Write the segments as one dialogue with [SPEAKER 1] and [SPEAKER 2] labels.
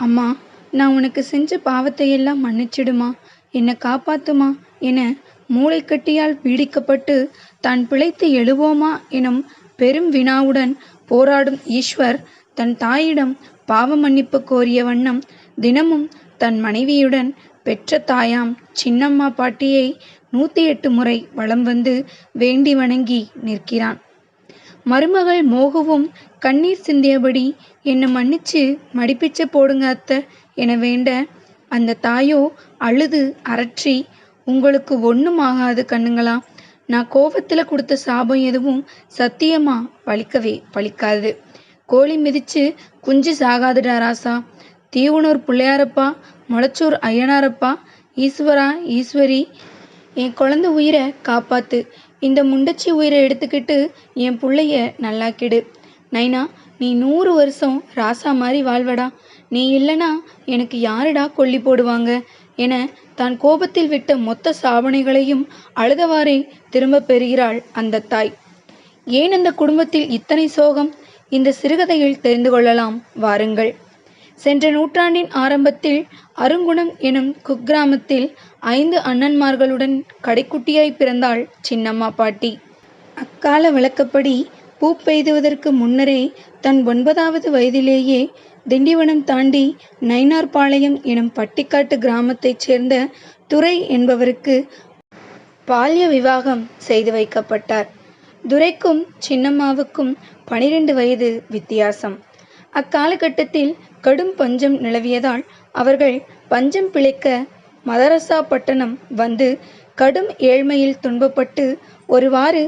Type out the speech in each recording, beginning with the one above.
[SPEAKER 1] அம்மா நான் உனக்கு செஞ்ச பாவத்தையெல்லாம் மன்னிச்சிடுமா? என்னை காப்பாத்துமா? என மூளைக்கட்டியால் பீடிக்கப்பட்டு தான் பிழைத்து எழுவோமா எனும் பெரும் வினாவுடன் போராடும் ஈஸ்வர் தன் தாயிடம் பாவ மன்னிப்பு கோரிய வண்ணம் தினமும் தன் மனைவியுடன் பெற்ற தாயாம் சின்னம்மா பாட்டியை நூற்றி எட்டு முறை வலம் வந்து வேண்டி வணங்கி நிற்கிறான். மருமகள் மோகுவும் கண்ணீர் சிந்தியபடி என்னை மன்னிச்சு மடிப்பிச்சை போடுங்க அத்தை என வேண்ட அந்த தாயோ அழுது அரற்றி உங்களுக்கு ஒன்றும் ஆகாது கண்ணுங்களா நான் கோபத்தில் கொடுத்த சாபம் எதுவும் சத்தியமா? பழிக்கவே பழிக்காது கோழி மிதிச்சு குஞ்சு சாகாதுடா ராசா தீவுனூர் பிள்ளையாரப்பா மொளச்சூர் ஐயனாரப்பா ஈஸ்வரா ஈஸ்வரி என் குழந்த உயிரை காப்பாத்து. இந்த முண்டச்சி உயிரை எடுத்துக்கிட்டு என் பிள்ளைய நல்லாக்கிடு. நைனா நீ நூறு வருஷம் ராசா மாதிரி வாழ்வடா. நீ இல்லைனா எனக்கு யாருடா கொல்லி போடுவாங்க? என தான் கோபத்தில் விட்ட மொத்த சாபனைகளையும் அழுதவாறே திரும்ப பெறுகிறாள் அந்த தாய். ஏன் அந்த குடும்பத்தில் இத்தனை சோகம்? இந்த சிறுகதையில் தெரிந்து கொள்ளலாம். வாருங்கள். சென்ற நூற்றாண்டின் ஆரம்பத்தில் அருங்குணம் எனும் குக்கிராமத்தில் ஐந்து அண்ணன்மார்களுடன் கடைக்குட்டியாய் பிறந்தாள் சின்னம்மா பாட்டி. அக்கால வழக்கப்படி பூ பெய்துவதற்கு முன்னரே தன் ஒன்பதாவது வயதிலேயே திண்டிவனம் தாண்டி நைனார்பாளையம் எனும் பட்டிக்காட்டு கிராமத்தைச் சேர்ந்த துரை என்பவருக்கு பால்ய விவாகம் செய்து வைக்கப்பட்டார். துரைக்கும் சின்னம்மாவுக்கும் பனிரெண்டு வயது வித்தியாசம். அக்காலகட்டத்தில் கடும் பஞ்சம் நிலவியதால் அவர்கள் பஞ்சம் பிழைக்க மதரசா பட்டணம் வந்து கடும் ஏழ்மையில் துன்பப்பட்டு ஒருவாறு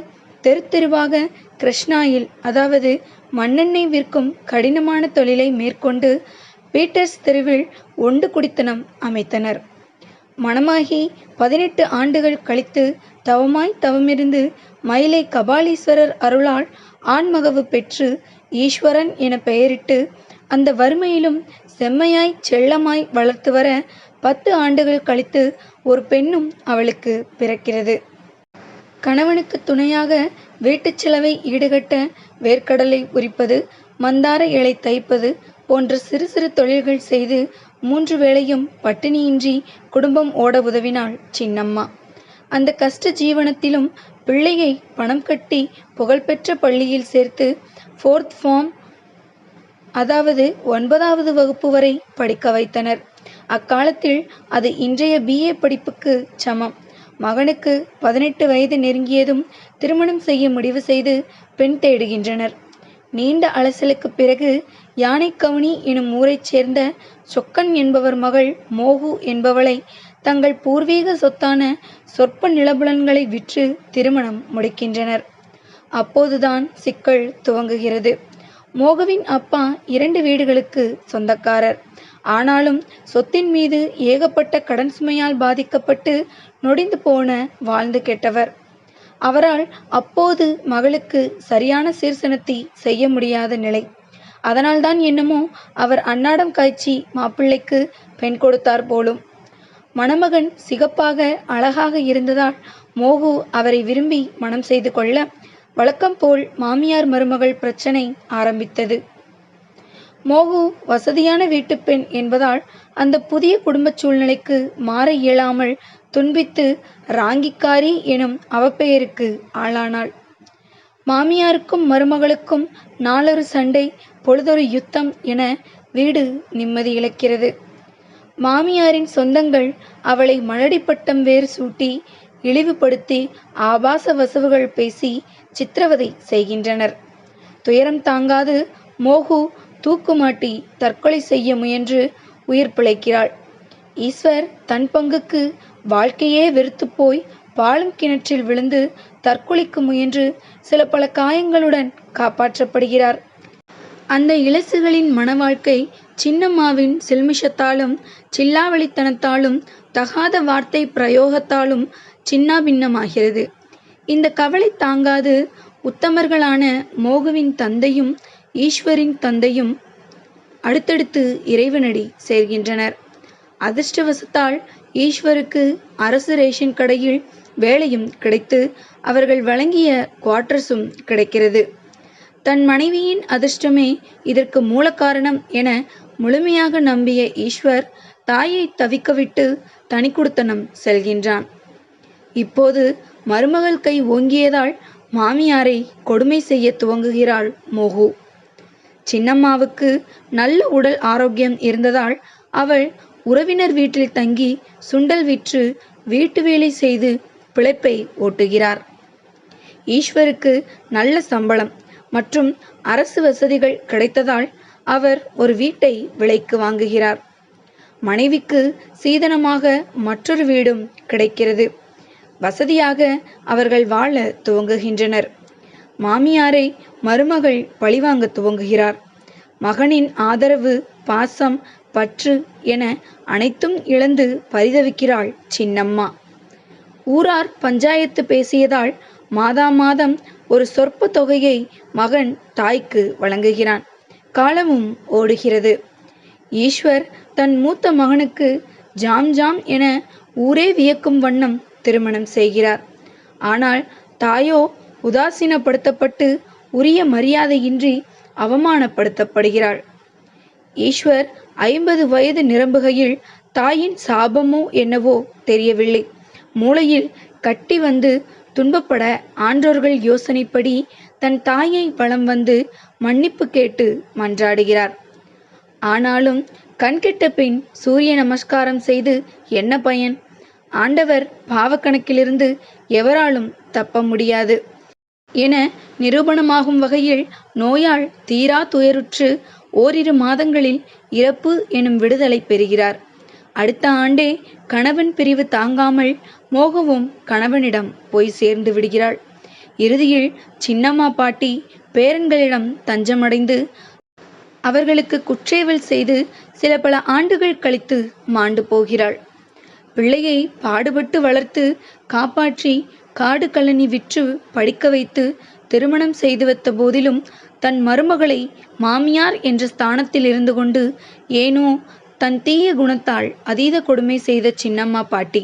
[SPEAKER 1] தெரு தெருவாக கிருஷ்ணாயில் அதாவது மண்ணெண்ணெய் விற்கும் கடினமான தொழிலை மேற்கொண்டு பீட்டர்ஸ் தெருவில் ஒண்டு குடித்தனம் அமைத்தனர். மணமாகி பதினெட்டு ஆண்டுகள் கழித்து தவமாய் தவமிருந்து மயிலை கபாலீஸ்வரர் அருளால் ஆண்மகவு பெற்று ஈஸ்வரன் என பெயரிட்டு அந்த வறுமையிலும் செம்மையாய் செல்லமாய் வளர்த்து வர பத்து ஆண்டுகள் கழித்து ஒரு பெண்ணும் அவளுக்கு பிறக்கிறது. கணவனுக்கு துணையாக வீட்டுச் செலவை ஈடுகட்ட வேர்க்கடலை உரிப்பது மந்தார இலை தைப்பது போன்ற சிறு சிறு தொழில்கள் செய்து மூன்று வேளையும் பட்டினியின்றி குடும்பம் ஓட உதவினாள் சின்னம்மா. அந்த கஷ்ட ஜீவனத்திலும் பிள்ளையை பணம் கட்டி புகழ்பெற்ற பள்ளியில் சேர்த்து ஃபோர்த் ஃபார்ம் அதாவது ஒன்பதாவது வகுப்பு வரை படிக்க வைத்தனர். அக்காலத்தில் அது இன்றைய பிஏ படிப்புக்கு சமம். மகனுக்கு பதினெட்டு வயது நெருங்கியதும் திருமணம் செய்ய முடிவு செய்து பெண் தேடுகின்றனர். நீண்ட அலசலுக்கு பிறகு யானைக்கவுனி எனும் ஊரைச் சேர்ந்த சொக்கன் என்பவர் மகள் மோகு என்பவளை தங்கள் பூர்வீக சொத்தான சொற்ப நிலபுலன்களை விற்று திருமணம் முடிக்கின்றனர். அப்போதுதான் சிக்கல் துவங்குகிறது. மோகுவின் அப்பா இரண்டு வீடுகளுக்கு சொந்தக்காரர். ஆனாலும் சொத்தின் மீது ஏகப்பட்ட கடன் சுமையால் பாதிக்கப்பட்டு நொடிந்து போன வாழ்ந்து கெட்டவர். அவரால் அப்போது மகளுக்கு சரியான சீர்சனத்தை செய்ய முடியாத நிலை. அதனால்தான் என்னமோ அவர் அன்னாடம் காய்ச்சி மாப்பிள்ளைக்கு பெண் கொடுத்தார் போலும். மணமகன் சிகப்பாக அழகாக இருந்ததால் மோகு அவரை விரும்பி மனம் செய்து கொள்ள வழக்கம் போல் மாமியார் மருமகள் பிரச்சனை ஆரம்பித்தது. மோகு வசதியான வீட்டு பெண் என்பதால் அந்த புதிய குடும்பச் சூழ்நிலைக்கு மாற இயலாமல் துன்பித்து ராங்கிக்காரி எனும் அவப்பெயருக்கு ஆளானாள். மாமியாருக்கும் மருமகளுக்கும் நாளொரு சண்டை பொழுதொரு யுத்தம் என வீடு நிம்மதி இழக்கிறது. மாமியாரின் சொந்தங்கள் அவளை மலடி பட்டம் வேறு சூட்டி இழிவுபடுத்தி ஆபாச வசவுகள் பேசி சித்திரவதை செய்கின்றனர். துயரம் தாங்காது மோகு தூக்குமாட்டி தற்கொலை செய்ய முயன்று உயிர் பிழைக்கிறாள். ஈஸ்வர் தன் பங்குக்கு வாழ்க்கையே வெறுத்து போய் பாலும் கிணற்றில் விழுந்து தற்கொலைக்கு முயன்று சில பல காயங்களுடன் காப்பாற்றப்படுகிறார். அந்த இளசுகளின் மனவாழ்க்கை சின்னம்மாவின் சில்மிஷத்தாலும் சில்லாவளித்தனத்தாலும் தகாத வார்த்தை பிரயோகத்தாலும் சின்னாபின்னமாகிறது. இந்த கவலை தாங்காது உத்தமர்களான மோகுவின் தந்தையும் ஈஸ்வரின் தந்தையும் அடுத்தடுத்து இறைவனடி சேர்கின்றனர். அதிர்ஷ்டவசத்தால் ஈஸ்வருக்கு அரசு ரேஷன் கடையில் வேலையும் கிடைத்து அவர்கள் வழங்கிய குவார்டர்ஸும் கிடைக்கிறது. தன் மனைவியின் அதிர்ஷ்டமே இதற்கு மூல காரணம் என முழுமையாக நம்பிய ஈஸ்வர் தாயை தவிக்கவிட்டு தனிக்குடுத்தனம் செல்கின்றான். இப்போது மருமகள் கை ஓங்கியதால் மாமியாரை கொடுமை செய்ய துவங்குகிறாள் மோகு. சின்னம்மாவுக்கு நல்ல உடல் ஆரோக்கியம் இருந்ததால் அவள் உறவினர் வீட்டில் தங்கி சுண்டல் விற்று வீட்டு வேலை செய்து பிழைப்பை ஓட்டுகிறார். ஈஸ்வருக்கு நல்ல சம்பளம் மற்றும் அரசு வசதிகள் கிடைத்ததால் அவர் ஒரு வீட்டை விலைக்கு வாங்குகிறார். மனைவிக்கு சீதனமாக மற்றொரு வீடும் கிடைக்கிறது. வசதியாக அவர்கள் வாழ துவங்குகின்றனர். மாமியாரை மருமகள் பழிவாங்க துவங்குகிறார். மகனின் ஆதரவு பாசம் பற்று என அனைத்தும் இழந்து பரிதவிக்கிறாள் சின்னம்மா. ஊரார் பஞ்சாயத்து பேசியதால் மாதா மாதம் ஒரு சொற்ப தொகையை மகன் தாய்க்கு வழங்குகிறான். காலமும் ஓடுகிறது. ஈஸ்வர் தன் மூத்த மகனுக்கு ஜாம் ஜாம் என ஊரே வியக்கும் வண்ணம் திருமணம் செய்கிறார். ஆனால் தாயோ உதாசீனப்படுத்தப்பட்டு உரிய மரியாதையின்றி அவமானப்படுத்தப்படுகிறாள். ஈஸ்வர் ஐம்பது வயது நிரம்புகையில் தாயின் சாபமோ என்னவோ தெரியவில்லை. மூளையில் கட்டி வந்து துன்பப்பட ஆன்றோர்கள் யோசனைப்படி தன் தாயை பலம் வந்து மன்னிப்பு கேட்டு மன்றாடுகிறார். ஆனாலும் கண்கிட்ட பின் சூரிய நமஸ்காரம் செய்து என்ன பயன்? ஆண்டவர் பாவக்கணக்கிலிருந்து எவராலும் தப்ப முடியாது. என நிரூபணமாகும் வகையில் நோயால் தீரா துயருற்று ஓரிரு மாதங்களில் இறப்பு எனும் விடுதலை பெறுகிறார். அடுத்த ஆண்டே கணவன் பிரிவு தாங்காமல் மோகவும் கணவனிடம் போய் சேர்ந்து விடுகிறாள். இறுதியில் சின்னம்மா பாட்டி பேரன்களிடம் தஞ்சமடைந்து அவர்களுக்கு குற்றேவல் செய்து சில பல ஆண்டுகள் கழித்து மாண்டு போகிறாள். பிள்ளையை பாடுபட்டு வளர்த்து காப்பாற்றி காடு கழனி விற்று படிக்க வைத்து திருமணம் செய்து வைத்த போதிலும் தன் மருமகளை மாமியார் என்ற ஸ்தானத்தில் இருந்து கொண்டு ஏனோ தன் தீய குணத்தால் அதீத கொடுமை செய்த சின்னம்மா பாட்டி.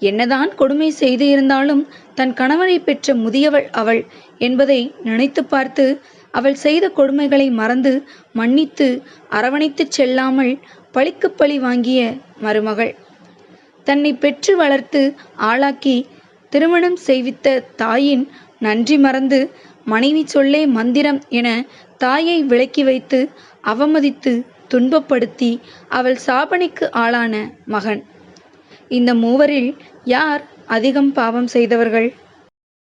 [SPEAKER 1] என்னதான் கொடுமை செய்து இருந்தாலும் தன் கணவனை பெற்ற முதியவள் அவள் என்பதை நினைத்து பார்த்து அவள் செய்த கொடுமைகளை மறந்து மன்னித்து அரவணைத்துச் செல்லாமல் பழிக்கு பழி வாங்கிய மருமகள். தன்னை பெற்று வளர்த்து ஆளாக்கி திருமணம் செய்வித்த தாயின் நன்றி மறந்து மனைவி சொல்லே மந்திரம் என தாயை விலக்கி வைத்து அவமதித்து துன்பப்படுத்தி அவள் சாபனைக்கு ஆளான மகன். இந்த மூவரில் யார் அதிகம் பாவம் செய்தவர்கள்?